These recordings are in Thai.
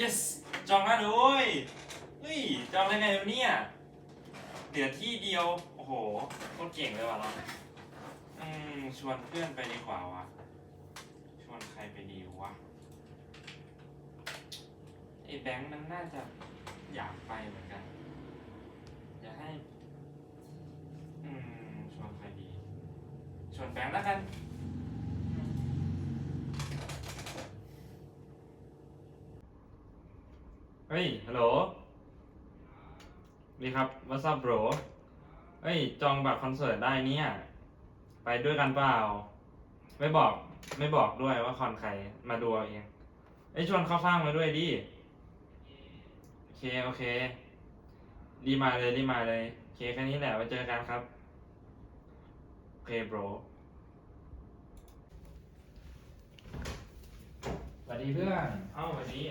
yes จองแล้วด้วยเฮ้ย จองได้ไงวะเนี่ยเหลือที่เดียว โอ้โหโคตรเก่งเลยว่ะเราอืม ชวนเพื่อนไปดีกว่าวะชวนใครไปดีวะไอ้แบงค์มันน่าจะอยากไปเหมือนกัน อยากให้ อืม ชวนใครดี ชวนแบงค์แล้วกัน เฮ้ย ฮัลโหลดีครับ what's up bro เฮ้ย จองบัตรคอนเสิร์ตได้เนี่ย ไปด้วยกันเปล่า ไม่บอก ไม่บอกด้วยว่าคอนใคร มาดูเอาเองไอยชวนเข้าฟังมาด้วยดิ โอเค โอเค รีบมาเลย รีบมาเลย โอเคแค่นี้แหละไว้เจอกันครับ โอเค bro สวัสดีเพื่อน เอ้าวันนี้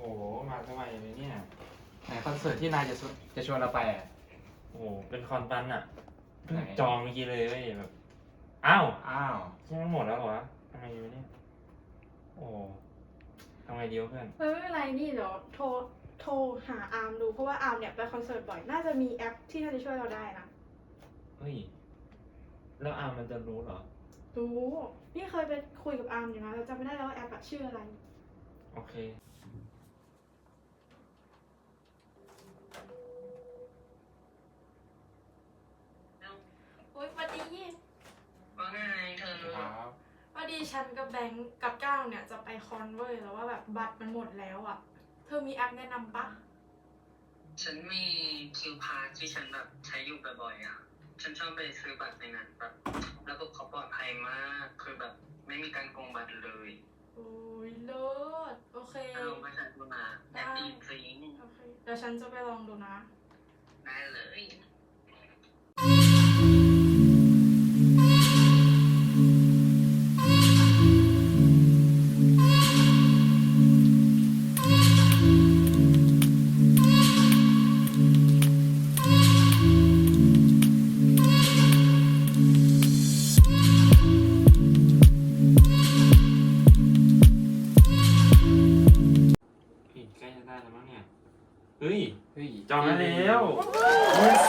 โอ้โห มาทำไมเลยเนี่ย ไหนคอนเสิร์ตที่นายจะชวนจะชวนเราไปอะโอ้โห เป็นคอนตันอะเพิ่งไหน จองเมื่อกี้เลยเว้ยแบบ อ้าวอ้าว ใช่ไหมหมดแล้วเหรอวะทำไมอยู่เนี่ย โอ้ทำไงดีวะเพื่อนเออไม่เป็นไรนี่เดี๋ยวโทรโทรหาอาร์มดูเพราะว่าอาร์มเนี่ยไปคอนเสิร์ตบ่อย น่าจะมีแอปที่น่าจะช่วยเราได้นะ เฮ้ย แล้วอามันจะรู้เหรอ รู้ นี่เคยไปคุยกับอาร์มอยู่นะแต่จำไม่ได้แล้วว่าแอปอะชื่ออะไร โอเค โอ๊ยสวัสดี ว่าไงเธอ ครับ พอดี ฉันกับแบงก์กับก้าวเนี่ยจะไปคอนเว้ยแล้วว่าแบบบัตรมันหมดแล้วอะเธอมีแอปแนะนำปะฉันมีคิวพาสที่ฉันแบบใช้อยู่บ่อยๆอะ ฉันชอบไปซื้อบัตรในนั้นแบบระบบเขาปลอดภัยมาก คือแบบไม่มีการโกงบัตรเลยโอ้ยเลิศโอเคเอามาใช้ดูมาแอปดีจริงโอเคเดี๋ยวฉันจะไปลองดูนะ ได้เลย มั้งเนี่ย เฮ้ย เฮ้ยจองได้แล้ว Yes